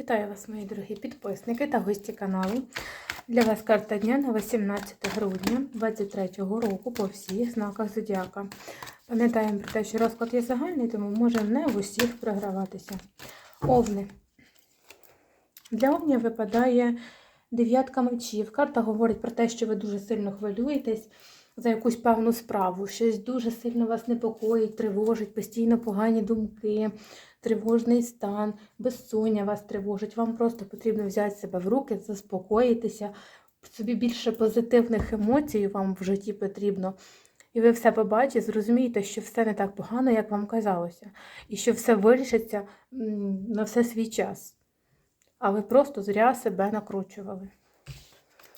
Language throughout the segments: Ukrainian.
Вітаю вас, мої дорогі підписники та гості каналу. Для вас карта дня на 18 грудня 2023 року по всіх знаках Зодіака. Пам'ятаємо про те, що розклад є загальний, тому може не в усіх програватися. Овни. Для овнів випадає дев'ятка мечів. Карта говорить про те, що ви дуже сильно хвилюєтесь за якусь певну справу. Щось дуже сильно вас непокоїть, тривожить, постійно погані думки, тривожний стан, безсоння вас тривожить. Вам просто потрібно взяти себе в руки, заспокоїтися. Собі більше позитивних емоцій вам в житті потрібно. І ви все побачите, зрозумієте, що все не так погано, як вам казалося, і що все вирішиться на все свій час. А ви просто зря себе накручували.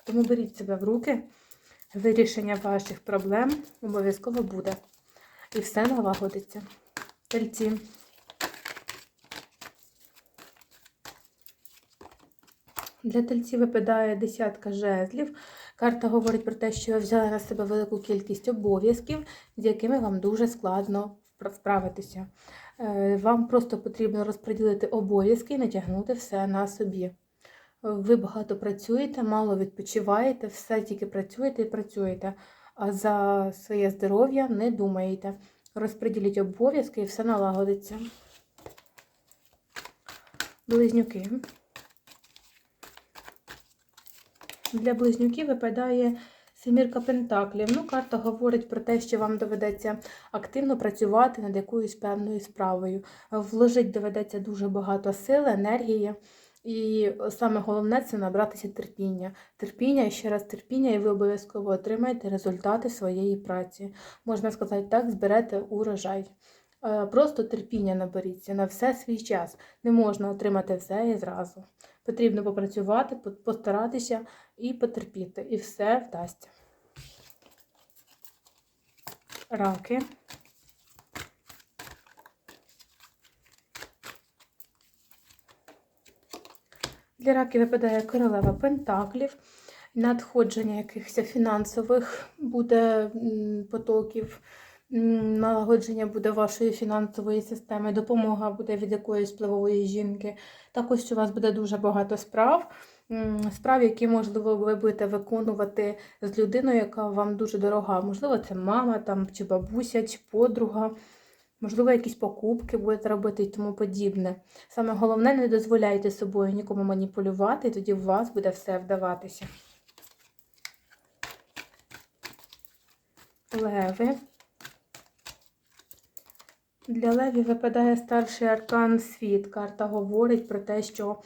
Тому беріть себе в руки, вирішення ваших проблем обов'язково буде. І все налагодиться. Тельці. Для тельців випадає десятка жезлів. Карта говорить про те, що ви взяли на себе велику кількість обов'язків, з якими вам дуже складно справитися. Е, Вам просто потрібно розподілити обов'язки і натягнути все на собі. Ви багато працюєте, мало відпочиваєте, все тільки працюєте і працюєте, а за своє здоров'я не думаєте. Розподіліть обов'язки і все налагодиться. Близнюки. Для близнюків випадає семірка пентаклів. Ну, карта говорить про те, що вам доведеться активно працювати над якоюсь певною справою. Вложить доведеться дуже багато сил, енергії. І саме головне це набратися терпіння. Терпіння і ще раз терпіння, і ви обов'язково отримаєте результати своєї праці. Можна сказати так, зберете урожай. Е, Просто терпіння наберіться на все свій час. Не можна отримати все і зразу. Потрібно попрацювати, постаратися і потерпіти, і все вдасться. Раки. Для раків випадає королева пентаклів, надходження якихось фінансових буде потоків, налагодження буде вашої фінансової системи, допомога буде від якоїсь впливової жінки. Також у вас буде дуже багато справ, справ, які, можливо, ви будете виконувати з людиною, яка вам дуже дорога. Можливо, це мама там, чи бабуся, чи подруга. Можливо, якісь покупки будете робити і тому подібне. Саме головне, не дозволяйте собою нікому маніпулювати, і тоді у вас буде все вдаватися. Леви. Для левів випадає старший аркан світ. Карта говорить про те, що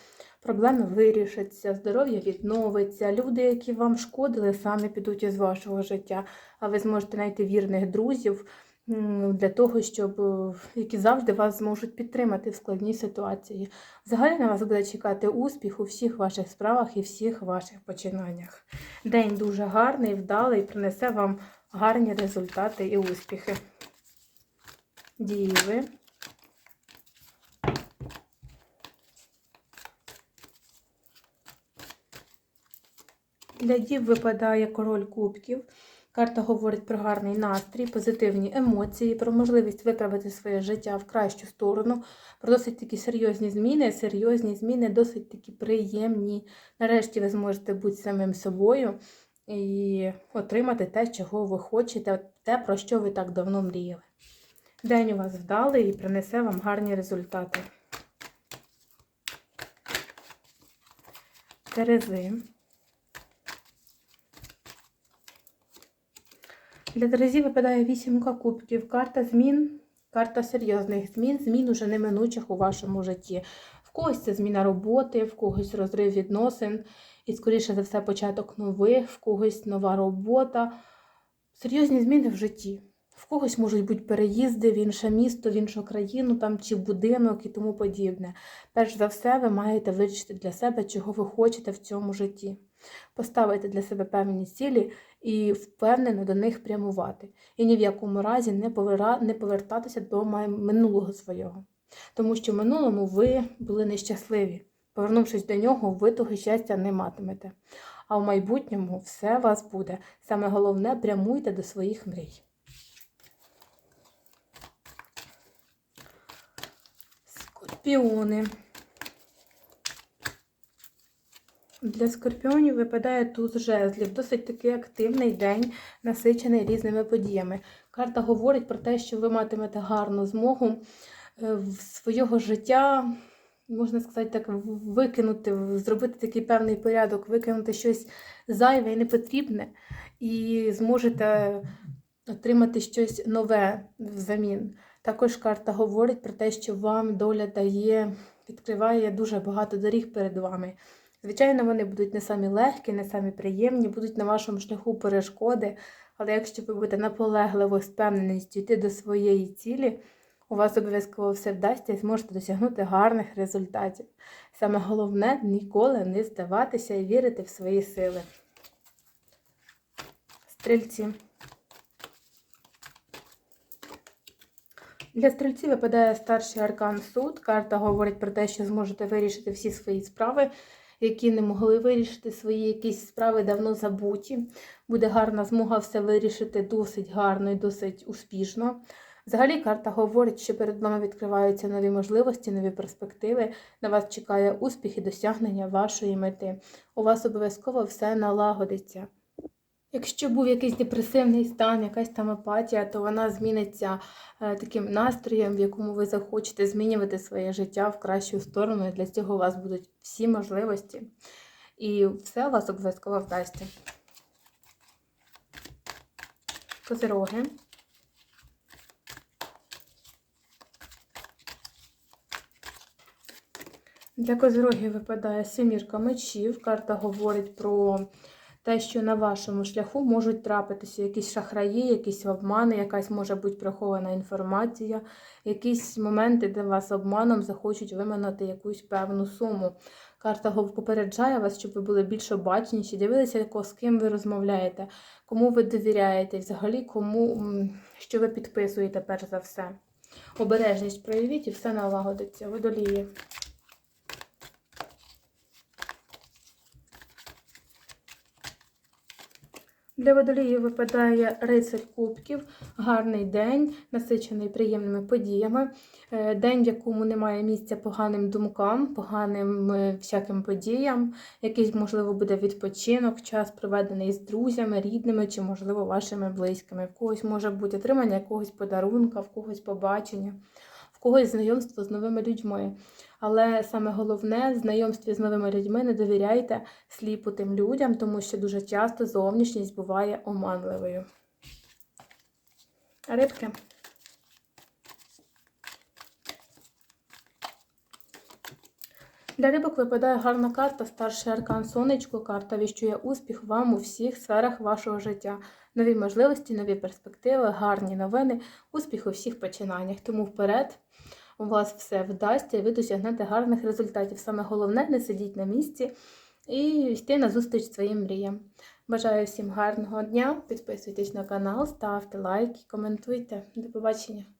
проблеми вирішаться, здоров'я відновиться. Люди, які вам шкодили, самі підуть із вашого життя, а ви зможете знайти вірних друзів для того, щоб е, які завжди вас зможуть підтримати в складній ситуації. Взагалі на вас буде чекати успіх у всіх ваших справах і всіх ваших починаннях. День дуже гарний, вдалий, принесе вам гарні результати і успіхи. Діви. Для дів випадає король кубків. Карта говорить про гарний настрій, позитивні емоції, про можливість виправити своє життя в кращу сторону, про досить такі серйозні зміни, серйозні зміни, досить такі приємні. Нарешті ви зможете бути самим собою і отримати те, чого ви хочете, те, про що ви так давно мріяли. День у вас вдалий і принесе вам гарні результати. Терези. Для Терезі випадає вісімка кубків. Карта змін, карта серйозних змін, змін уже неминучих у вашому житті. В когось це зміна роботи, в когось розрив відносин, і, скоріше за все, початок нових, в когось нова робота. Серйозні зміни в житті. В когось можуть бути переїзди в інше місто, в іншу країну, там чи будинок і тому подібне. Перш за все, ви маєте вирішити для себе, чого ви хочете в цьому житті. Поставити для себе певні цілі і впевнено до них прямувати. І ні в якому разі не, повертатися до минулого свого. Тому що в минулому ви були нещасливі. Повернувшись до нього, ви того щастя не матимете. А в майбутньому все вас буде. Саме головне прямуйте до своїх мрій. Скорпіони. Для скорпіонів випадає туз жезлів. Досить такий активний день, насичений різними подіями. Карта говорить про те, що ви матимете гарну змогу е, в свого життя, можна сказати так, викинути, зробити такий певний порядок, викинути щось зайве і непотрібне, і зможете отримати щось нове взамін. Також карта говорить про те, що вам доля дає, відкриває дуже багато доріг перед вами. Звичайно, вони будуть не самі легкі, не самі приємні, будуть на вашому шляху перешкоди. Але якщо ви будете наполегливо з впевненістю йти до своєї цілі, у вас обов'язково все вдасться і зможете досягнути гарних результатів. Саме головне ніколи не здаватися і вірити в свої сили. Стрільці. Для стрільців випадає старший аркан суд. Карта говорить про те, що зможете вирішити всі свої справи, які не могли вирішити свої якісь справи давно забуті. Буде гарна змога все вирішити досить гарно і досить успішно. Взагалі, карта говорить, що перед вами відкриваються нові можливості, нові перспективи. На вас чекає успіх і досягнення вашої мети. У вас обов'язково все налагодиться. Якщо був якийсь депресивний стан, якась там апатія, то вона зміниться е, таким настроєм, в якому ви захочете змінювати своє життя в кращу сторону. І для цього у вас будуть всі можливості. І все у вас обов'язково вдасться. Козироги. Для козирогів випадає семірка мечів. Карта говорить про те, що на вашому шляху можуть трапитися якісь шахраї, якісь обмани, якась може бути прихована інформація, якісь моменти, де вас обманом захочуть виманити якусь певну суму. Карта попереджає вас, щоб ви були більш обачніші, дивилися, з ким ви розмовляєте, кому ви довіряєте, взагалі кому що ви підписуєте перш за все. Обережність проявіть і все налагодиться. Водолії. Для водоліїв випадає рицарь кубків, гарний день, насичений приємними подіями. Е, День, в якому немає місця поганим думкам, поганим е, всяким подіям. Якийсь, можливо, буде відпочинок, час проведений з друзями, рідними чи, можливо, вашими близькими. В когось може бути отримання якогось подарунка, в когось побачення, когось знайомство з новими людьми. Але саме головне, в знайомстві з новими людьми не довіряйте сліпо тим людям, тому що дуже часто зовнішність буває оманливою. Рибки. Для рибок випадає гарна карта, старший аркан сонечко. Карта віщує успіх вам у всіх сферах вашого життя. Нові можливості, нові перспективи, гарні новини, успіх у всіх починаннях. Тому вперед у вас все вдасться і ви досягнете гарних результатів. Саме головне не сидіть на місці і йти на зустріч своїм мріям. Бажаю всім гарного дня. Підписуйтесь на канал, ставте лайки, коментуйте. До побачення.